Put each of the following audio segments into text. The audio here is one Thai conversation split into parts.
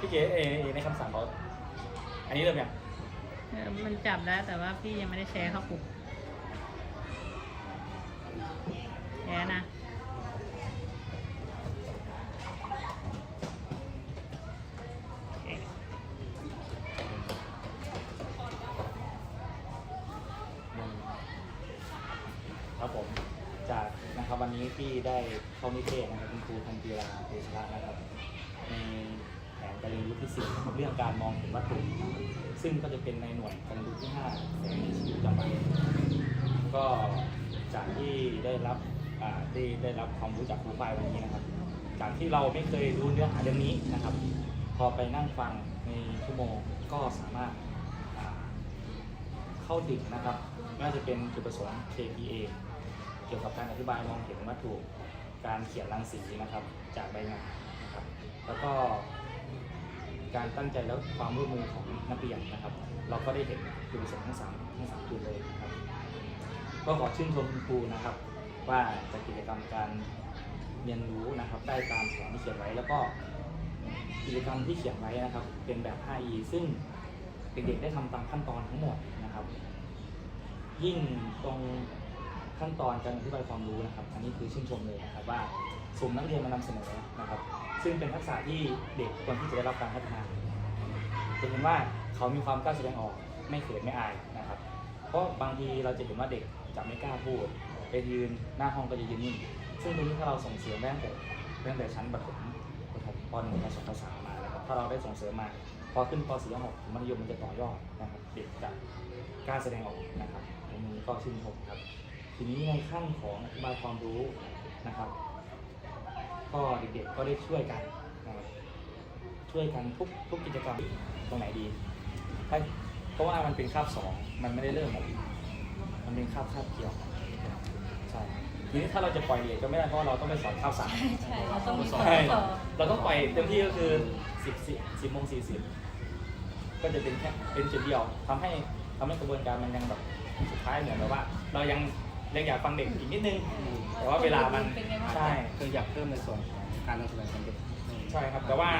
พี่เก๋เอเอในคำสั่งเขาอันนี้เริ่มยังเออมันจับได้แต่ว่าพี่ยังไม่ได้แชร์เข้ากลุ่มแชร์นะ ครับผมจากนะครับวันนี้ที่ได้เข้านิเทศนะครับคุณครูทันจีราเทชระนะครับใน แผนการเรียนรู้ที่สี่นะครับเรื่องการมองเห็นวัตถุซึ่งก็จะเป็นในหน่วยการเรียนรู้ที่ห้าแสงในชีวิตประจำวันก็จากที่ได้รับอ่ได้ได้รับความรู้จากครูฝ่ายวันนี้นะครับ จากที่เราไม่เคยรู้เนื้อหาเรื่องนี้นะครับ พอไปนั่งฟังในชั่วโมงก็สามารถเข้าถึงนะครับไม่ว่าจะเป็นจุดประสงค์ KPA เกี่ยวกับการอธิบายมองเห็นวัตถุการเขียนรังสีนะครับ จากใบงานนะครับ แล้วก็ การตั้งใจแล้วความร่วมมือของนักเรียนนะครับ เราก็ได้เห็นจุดประสงค์ทั้งสามทั้งสามจุดเลยนะครับก็ขอชื่นชมคุณครูนะครับ ว่าจากกิจกรรมการเรียนรู้นะครับได้ตามแผนที่เขียนไว้แล้วก็กิจกรรมที่เขียนไว้นะครับ เป็นแบบ 5E ซึ่งเด็กๆได้ทำตามขั้นตอนทั้งหมดนะครับ ยิ่งตรงขั้นตอนการอธิบายความรู้นะครับ อันนี้คือชื่นชมเลยนะครับว่าสุ่มนักเรียนมานำเสนอนะครับ ซึ่งเป็นทักษะที่เด็กควรที่จะได้รับการพัฒนาจะเห็นว่าเขามีความกล้าแสดงออกไม่เขินไม่อายนะครับ เพราะบางทีเราจะเห็นว่าเด็กจะไม่กล้าพูดไปยืนหน้าห้องก็จะยืนนิ่งซึ่งตรงนี้ถ้าเราส่งเสริมตั้งแต่ตั้งแต่ชั้นประถมประถมป .1 ป .2 ป .3 มานะครับถ้าเราได้ส่งเสริมมาพอขึ้นป .4 ป .6 ถึงมัธยมมันจะต่อยอดนะครับเด็กจะกล้าแสดงออกนะครับตรงนี้ก็ชื่นชมครับ ทีนี้ในขั้นของอธิบายความรู้นะครับ ก็เด็กๆก็ได้ช่วยกันนะครับช่วยกันทุกทุกกิจกรรมตรงไหนดีให้เพราะว่ามันเป็นคาบสองมันไม่ได้เริ่มแบบมันเป็นคาบคาบเกี่ยวใช่ทีนี้ถ้าเราจะปล่อยเด็กก็ไม่ได้เพราะว่าเราต้องไปสอนคาบสาม ใช่เราต้องมีใช่ต่อเราต้องปล่อยเต็มที่ก็คือสิบสิสิบโมงสี่สิบก็จะเป็นแค่เป็นจุดเดียวทำให้ทำให้กระบวนการมันยังแบบสุดท้ายเหมือนแบบว่า เรายัง ยังอยากฟังเด็กอีกนิดนึง แต่ว่าเวลามันเป็นไงบ้างใช่คืออยากเพิ่มในส่วนของการนำเสนอของเด็กใช่ครับแต่ว่า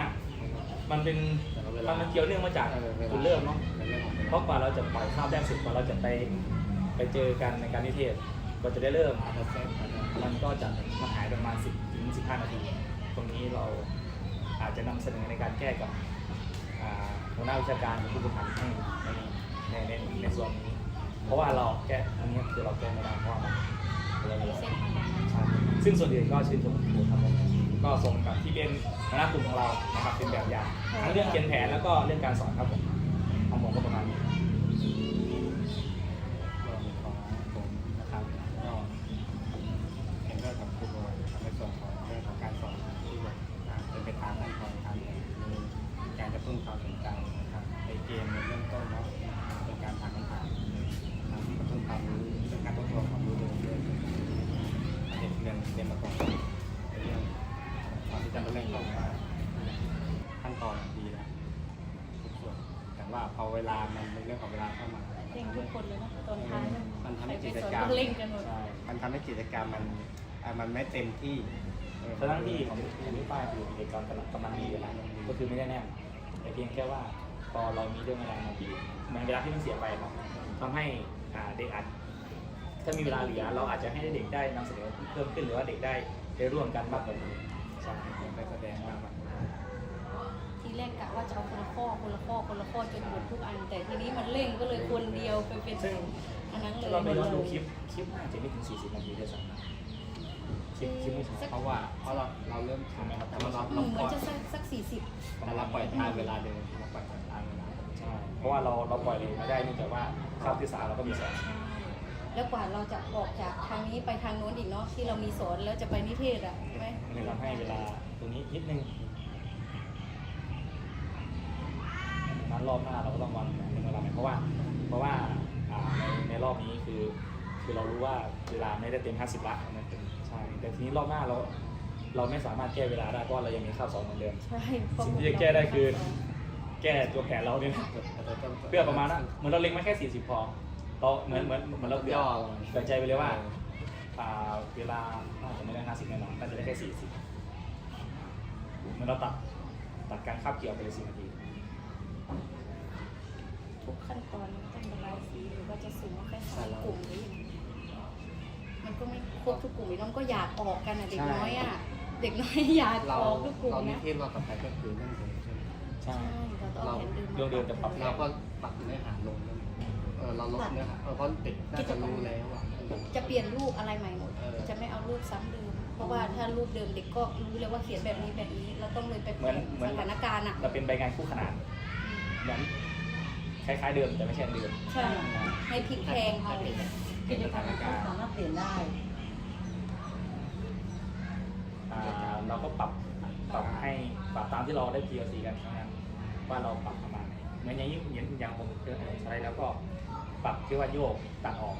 มันเป็นแต่ว่าเวมัลานมันเกี่ยวเนื่องมาจากออวลจุดเริ่มเนาะเป็นเรื่องของเพราะกว่าเราจะปล่อยข้าวแรกสุดกว่าเราจะไปไปเจอกันในการนิเทศกว่าจะได้เริ่มอาจจะแทรกอาจจะมันก็จะมาหายประมาณ 10ถึง15 นาที ตรงนี้เราอาจจะนำเสนอในการแก้กับอ่าหัวหน้าวิชาการหรือผู้บริหารให้ในในในในส่วนนี้ เพราะว่าเราแก้อันนี้คือเราแก้ไม่ได้เพราะว่ามันเรามีเราเส้นทางการใช่ซึ่งส่วนอื่นก็ชื่นชมครูครับผมก็ส่งกับที่เป็นหัวหน้ากลุ่มของเรานะครับเป็นแบบอย่างทั้งเรื่องเขียนแผนแล้วก็เรื่องการสอนครับผมของผมก็ประมาณนี้ ลามันในเรื่องของเวลาเข้ามาเร่งทุกคนเลยนะตอนท้ายนะมันทำใครให้ไปกิจสอนกรรมก็เร่งกันหมดใช่มันทำให้กิจกรรมมันอะมันไม่เต็มที่เออทั้งที่ของของพี่ป้ายคือกิจกรรมกำลังกำลังดีนะก็คือไม่ได้แน่นแต่เพียงแค่ว่าพอเรามีเรื่องเวลามาดีเหมือนเวลาที่มันเสียไปครับทำให้อ่าเด็กอาจถ้ามีเวลาเหลือเราอาจจะให้เด็กได้นำเสนอเพิ่มขึ้นหรือว่าเด็กได้ได้ร่วมกันมากกว่านี้ใช่ไปแสดงว่ามัน ทีแรกกะว่าจะเอาคนละข้อคนละข้อคนละข้อจนหมดทุกอัน แต่ทีนี้มันเร่งก็เลยคนเดียวไปเป็นซึ่ง อันนั้นเลยถ้าเราไปย้อนดูคลิปคลิปน่าจะไม่ถึง 40 นาทีด้วยซ้ำนะคลิปคลิปไม่ถึงเพราะว่าเพราะเราเราเริ่มทำแต่ว่าเราอืเรามเหปมือล่นอยจะสักสักสี่สิบแต่เราปล่อยตามเวลาเดิมเราปล่อยตามเวลาใช่เพราะว่าเราเราปล่อยเลยไม่ได้เนื่องจากว่าคาบที่สามเราก็มีสอนแล้วกว่าเราจะออกจากทางนี้ไปทางโน้นอีกเนาะที่เรามีสอนแล้วจะไปนิเทศอะใช่ไหม มันเลยทำให้เวลาตรงนี้นิดนึง นั้นรอบหน้าเราก็ต้องวางแผนเรื่องเวลาไหมเพราะว่าเพราะว่าอ่าในในรอบนี้คือคือเรารู้ว่าเวลาไม่ได้เต็ม 50ละมันเป็นใช่แต่ทีนี้รอบหน้าเราเราไม่สามารถแก้เวลาได้เพราะว่าเรายังมีข้าวสอนเหมือนเดิม ใช่สิ่งที่จะแก้ได้คือ แก้ตัวแผนเราเนี่ยนะแต่เราต้องเพื่อประมาณนั้นเหมือนเราเล็งไว้แค่ 40 พอเราเหมือนเหมือนเหมือนเราเบื่อย่อลงเบื่อใจไปเลยว่าอ่าเวลาน่าจะไม่ได้ 50แน่นอนน่าจะได้แค่ 40เหมือนเราตัดตัดการคาบเกี่ยวไปเลยสิบนาที ทุกขั้นตอนต้องระบายสีหรือว่าจะสุ่มว่าแค่สามกลุ่มหรือยังไงมันก็ไม่ครบทุกกลุ่มอีกน้องก็อยากออกกันอะเด็กน้อยอะเด็กน้อยอยากเราออกทุกกลุ่มเรามีนะเทปเราต่อไปก็คือเรื่องเดิมใช่ไหมใช่ใช่เราต้องเอาแผนเดิมเรื่องเดิมแต่ปรับเราก็ปรับเนื้อหาลงด้วยเออเราลดเนื้อหาเออเพราะเด็กน่าจะรู้แล้วอะจะเปลี่ยนรูปอะไรใหม่หมดเออจะไม่เอารูปซ้ำเดิม เพราะว่าถ้ารูปเดิมเด็กก็รู้เลยว่าเขียนแบบนี้แบบนี้ เราต้องเลยไปเปลี่ยนสถานการณ์อะเราเป็นใบงานคู่ขนานเหมือนค ล้ายๆเดิมแต่ไม่ใช่อันเดิมใช่ให้พลิกแพงเอากิจกรรมเขาสามารถเปลี่ยนได้อ่าเราก็ปรับปรับให้ปรับตามที่เราได้ PLC กันครั้งนั้นว่าเราปรับประมาณไหนเหมือนอย่างนี้อย่างอย่างผมเจอสไลด์แล้วก็ปรับที่ว่าโยกตัดออก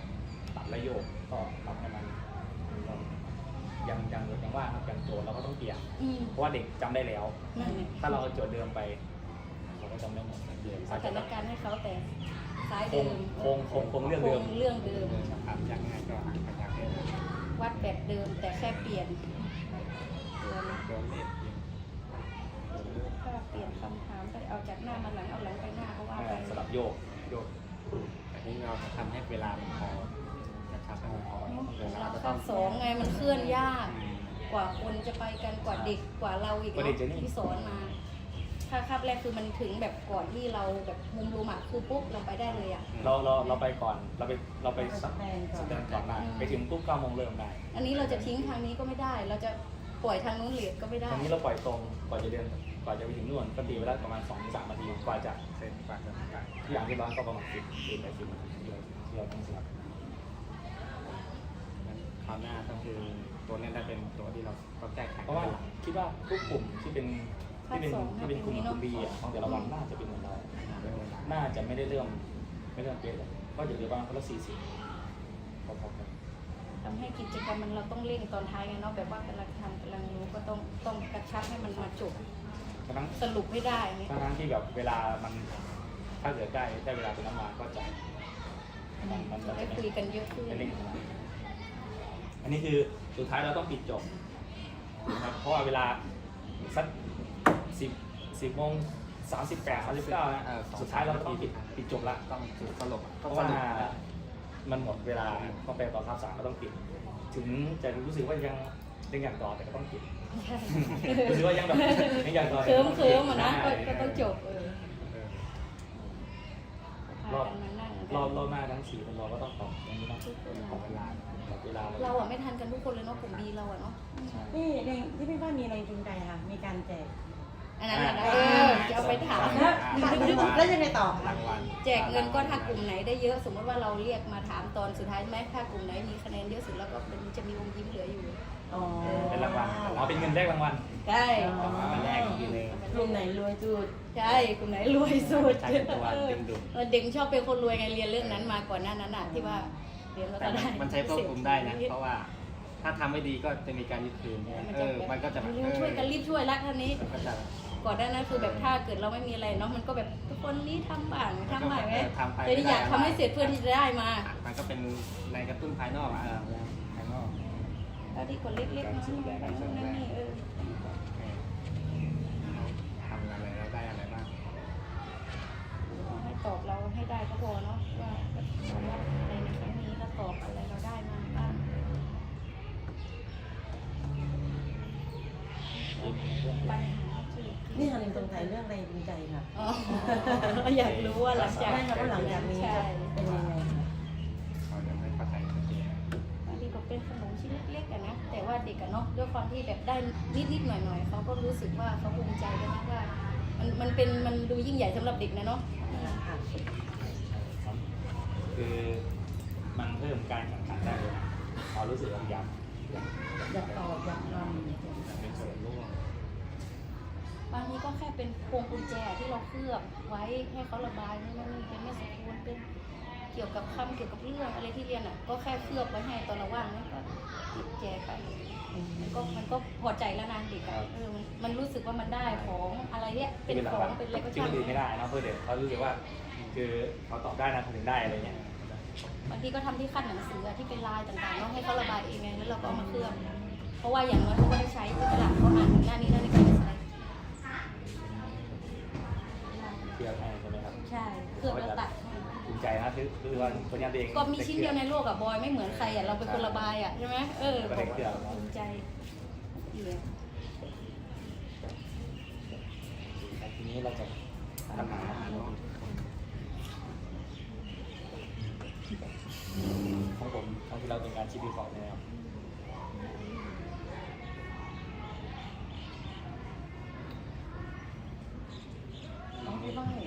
ตัดและโยกก็ปรับให้มันยังยังยังว่าครับอย่างโจทย์เราก็ต้องเปลี่ยนอืมเพราะว่าเด็กจำได้แล้วนั่นแหละถ้าเราเอาโจทย์เดิมไปเรา ก็จำได้หมดเดิมสถานการณ์ให้เขาแต่ซ้ายคเดิงมคงคงคงเรื่องเดิมคเรื่องเดิม ครับยังไงก็หาพยายามให้ได้วัดแบบเดิมแต่แค่เปลี่ยนตัวนะโดนเลขถ้าเปลี่ยนคำถามไปเอาจากหน้ามาหลังเอาหลังไปหน้าก็ว่าอ่าไป สลับโยก โยกแต่ที่เราจะทำให้เวลามันพอจะทำให้มันพอเวลาเราก็ต้ขั้องนสองไงมันเคลื่อนยาก กว่าคนจะไปกันกว่าเด็กกว่าเราอีกกว่าเนาะเด็กจะนี่ ที่สอนมา ถ้าคาบแรกคือมันถึงแบบก่อนที่เราแบบมุมรูมอะคือปุ๊บเราไปได้เลยอะเราเราเราไปก่อนเราไปเราไปเราไปสักสแตนก่อนสแตนก่อนได้ไปถึงปุ๊บเก้าโมงเริ่มได้อันนี้เราจะทิ้งทางนี้ก็ไม่ได้ เราจะปล่อยทางนู้นเหลียดก็ไม่ได้ตอนนี้เราปล่อยตรงก่อนจะเดินก่อนจะไปถึงนู่นก็ตีเวลาประมาณ2อถึงสามนาทีกว่าจะเส้นกว่าจะกลางที่อย่างที่ร้านก็ประมาณสิบสิบไปสิบนาทีที่เราที่เราต้องสลับคราวหน้าก็คือตัวนี้ได้เป็นตัวที่เราต้องแก้ไขเพราะว่าคิดว่าทุกกลุ่มที่เป็น ที่เป็นที่เป็นกลุ่มกลุ่มบีอะของแต่ละวันน่าจะเป็นเหมือนเราเรื่องเวลาน่าจะไม่ได้เริ่มไม่เริ่มเป๊ะเลยก็จะเหลือประมาณคนละสี่สิบพอๆกันทำให้กิจกรรมมันเราต้องเร่งตอนท้ายไงเนาะแบบว่ากำลังทำกำลังรู้ก็ต้องต้องกระชับให้มันมาจบทั้งสรุปให้ได้อย่างเงี้ยทั้งที่แบบเวลามันถ้าเกิดได้ได้เวลาเป็นน้ำมันก็จะมันมันจะได้ไม่คุยกันเยอะขึ้นไม่เร่งขนาดนั้นอันนี้คือสุดท้ายเราต้องปิดจบนะครับเพราะว่าเวลาสัก สิบสิบโมงสามสิบแปดสามสิบเก้านะสุดท้ายเราต้องปิดปิดจบละต้องจุดสรุปเพราะว่ามันหมดเวลาต้องไปต่อคำสั่งก็ต้องปิด ถึงจะรู้สึกว่ายังยังอยากต่อแต่ก็ต้องปิดใช่รู้สึกว่ายังแบบยังอยากต่อแต่เคิก็มต้องปิดเคิมๆอะนะก็ใช่ก็ต้องจบเออเออพากันมานั่งกันรอบรอบหน้าทั้งสี่คนเราก็ต้องตอบตรงนี้เนาะทุกคนขอเวลาขอเวลาเราอะไม่ทันกันทุกคนเลยเนาะกลุ่มดีเราอะเนาะใช่นี่แรงที่พี่ว่ามีแรงจูงใจค่ะ มีการแจก อันนั้นน่ะนะเออจะเอาไปถามแล้วแล้วยังไงต่อรางวัลแจกเงินก็ถ้ากลุ่มไหนได้เยอะ สมมติว่าเราเรียกมาถามตอนสุดท้ายใช่ไหมถ้ากลุ่มไหนมีคะแนนเยอะสุดแล้วก็เป็นจะมีอมยิ้มเหลืออยู่อ๋อเป็นรางวัลอ๋อเป็นเงินแรกรางวัลใช่อ๋อมาแรกอีกทีหนึงกลุ่มไหนรวยจุดใช่กลุ่มไหนรวยสุดใช้เป็นตัวดึงดูดเออเด็กชอบเป็นคนรวยไงเรียนเรื่องนั้นมาก่อนหน้านั้นอะที่ว่าเรียนแล้วแต่ก็ได้มันใช้ควบคุมได้นะเพราะว่าถ้าทำไม่ดีก็จะมีการยึดคืนมันเอจะอมันก็จะแบบเร็วช่วยกันรีบช่วยละท่านนี้มัน ก็จะก่อนหน้านั้นคือแบบถ้าเกิดเราไม่มีอะไรเนาะมันก็แบบทุกคนนี้ทำบ้างทำบ้างไหมทำไปแต่ที่อยากทำให้เสร็จเพื่อที่จะได้มา มันก็เป็นแรงกระตุ้นภายนอกอะเออภายนอกแล้วที่คนเล็กๆน้อยๆนั่นนี่เออทำอะไรแล้วได้อะไรบ้างให้ตอบเราให้ได้ก็พอเนาะว่าสำหรับในในครั้งนี้เราตอบอะไรเราได้มาบ้างปัญหา คือนี่ค่ะหนึ่งสงสัยเรื่องแรงจูงใจค่ะอ๋ออยากรู้ว่าหลังจากไม่ค่ะว่าหลังจากนี้ใช่จะเป็นยังไงเขาจะไม่เข้าใจชัดเจนบางทีก็เป็นขนมชิ้นเล็กๆอะนะแต่ว่าเด็กอะเนาะด้วยความที่แบบได้นิดๆหน่อยๆเขาก็รู้สึกว่าเขาภูมิใจด้วยนะว่ามันมันเป็นมันดูยิ่งใหญ่สำหรับเด็กนะเนาะค่ะคือมันเพิ่มการแข่งขันได้เลยนะเรารู้สึกว่าอยากอยากอยากตอบอยากทเป็นส่วนร่วม บางทีก็แค่เป็นพวงกุญแจที่เราเคลือบไว้ให้เขาระบายนี่นนนี่เป็นไม่สมควรเป็นเกี่ยวกับคำเกี่ยวกับเรื่องอะไรที่เรียนอะ ก็แค่เคลือบไว้ให้ตอนเราว่างนั่นก็ติดแจไปำมันก็มันก็พอใจแล้วนะเด็กอะเออมันมันรู้สึกว่ามันได้ของอะไรเนี่ยเป็นหลัของวัเป็นอะไรก็ที่ช่าคงนอื่นไม่ได้นะเพื่อเด็กเขารู้สึกว่าคือเขาตอบได้นะเขาถึงได้อะไรเงี้ยบางทีก็ทำที่ขั้นหนังสืออะที่เป็นลายต่างๆเนาะให้เขาระบายเองไงแล้วเราก็เอามาเคลือบเพราะว่าอย่างน้อยเขาก็ได้ใช้ที่ตลาดเขาอ่านถึงหน้านี้หน้านี้ก็ได้ใช้ ลือกให้ใช่ไหมครับใช่เคลือบแล้วตัดให้ภูมิใจนะคือคือว่าผลงานตัวเองก็มีชิ้นเดียวในโลกอะบอยไม่เหมือนใครอะเราเป็นคนระบายอะใช่ไหมเออก็ได้เคลือบภูมิใจเดียวทีนี้เราจะทำหาของผมของที่เราเป็นการชิปรีคอร์ดนะครับ น้องไม่ต้องไม่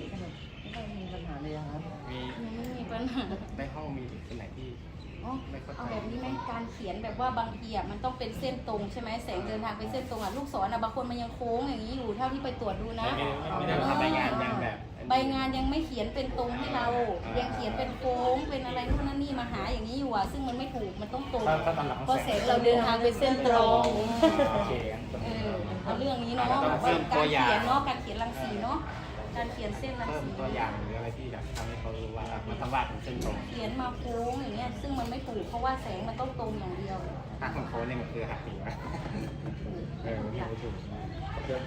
ต้องมีปัญหาเลยอะครับมียังไม่มีปัญหา ในห้องมีคนไหนที่อ๋อไม่เข้าใจเอาแบบนี้ไหมการเขียนแบบว่าบางทีอะมันต้องเป็นเส้นตรงใช่ไหมแสงเดินทางเป็นเส้นตรงอะลูกศรอะบางคนมันยังโค้งอย่างนี้อยู่เท่าที่ไปตรวจดูนะ ไม่ไม่ไม่ได้ทำใบงานยังแบบใบงานยังไม่เขียนเป็นตรงให้เรา ยังเขียนเป็นโค้งเป็นอะไรนู่นนั่นนี่มาหาอย่างนี้อยู่อะซึ่งมันไม่ถูกมันต้องตรงถ้าถ้าตามหลักของเพราะแสแสงงเราเดินทางเป็นเส้นตรงโอเคงั้นเออเอาเรื่องนี้เนาะเราต้องว่าเพิ่มตักาวรอย่างเขียนเนาะการเขียนรังสีเนาะ การเขียนเส้นรังเพิ่มสีตัวอย่างหรืออะไรที่แบบทำให้เขารู้ว่าอะมันต้องวาดเป็นเส้นตรงเขียนมาโค้งอย่างเงี้ยซึ่งมันไม่ถูกเพราะว่าแสงมันต้องตรงอย่างเดียวถ้าคนโค้ดเนี่ยมันคือหักหัวเออไม่รู้ถูกนะเพื่อ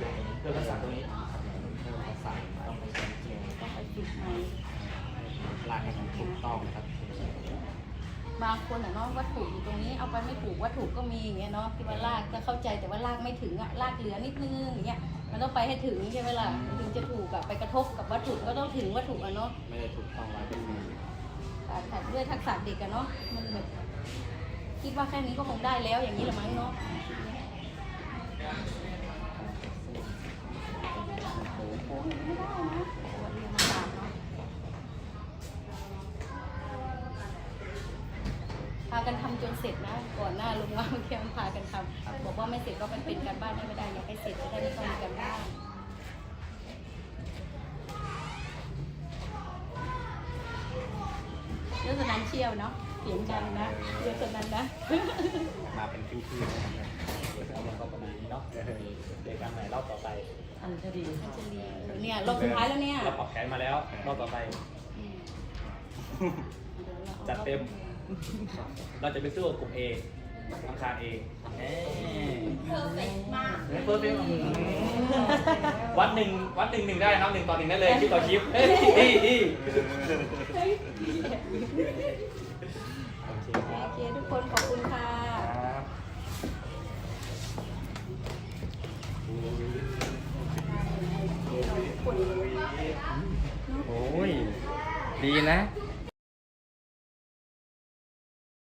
เพื่อรักษาตรงนี้เพิ่มภาษาต้องไปเขียนเขียนต้องไปฝึกใหม่ลากให้มันถูกต้องนะครับบางคนอะเนาะวัตถุอยู่ตรงนี้เอาไปไม่ถูกวัตถุก็มีอย่างเงี้ยเนาะที่ว่าลากก็เข้าใจแต่ว่าลากไม่ถึงอะลากเหลือนิดนึงอย่างเงี้ย มันต้องไปให้ถึงใช่ไหมล่ะถึงจะถูกอะไปกระทบกับวัตถุก็ต้องถึงวัตถุอะเนาะไม่ได้ถูกต้องร้อยเปอร์เซ็นต์ขาดขาดด้วยทักษะเด็กอะเนาะมันแบบคิดว่าแค่นี้ก็คงได้แล้วอย่างนี้ละมั้งเนาะโอ้โหไม่ได้นะตัวเรียนลำบากเนาะพากันทำจนเสร็จนะก่อนหน้าลงมาเมื่อกี้มันพากันทำบอกว่าไม่เสร็จก็เป็นเป็นการบ้านให้ไม่ได้อยากให้เสร็จจะได้ไม่ต้องมีการบ้านเรื่อง สนั้นเชี่ยวเนาะเสียงดังนะเรื่องสนั้นนะมาเป็นคิ้วๆนะครับเดี๋ยวเราก็ประมาณนี้เนาะเดี๋ยวเดี๋ยวกันใหม่รอบต่อไปอันจะดีอัญชลีเนี่ยรอบสุดท้ายแล้วเนี่ยเราปรับแผนมาแล้วรอบต่อไปอืมจัดเต็ม เราจะไปสู้กับกลุ่ม A อังคาร A เอ้เพอร์เฟกมาก เพอร์เฟก วัดหนึ่งวัดหนึ่งหนึ่งได้นะครับหนึ่งต่อหนึ่งได้เลยคลิปต่อคลิปเฮ้ยดีดีโอเคคโอรับเคทุกคนขอบคุณค่ะ ครับโอ้ย ดีนะ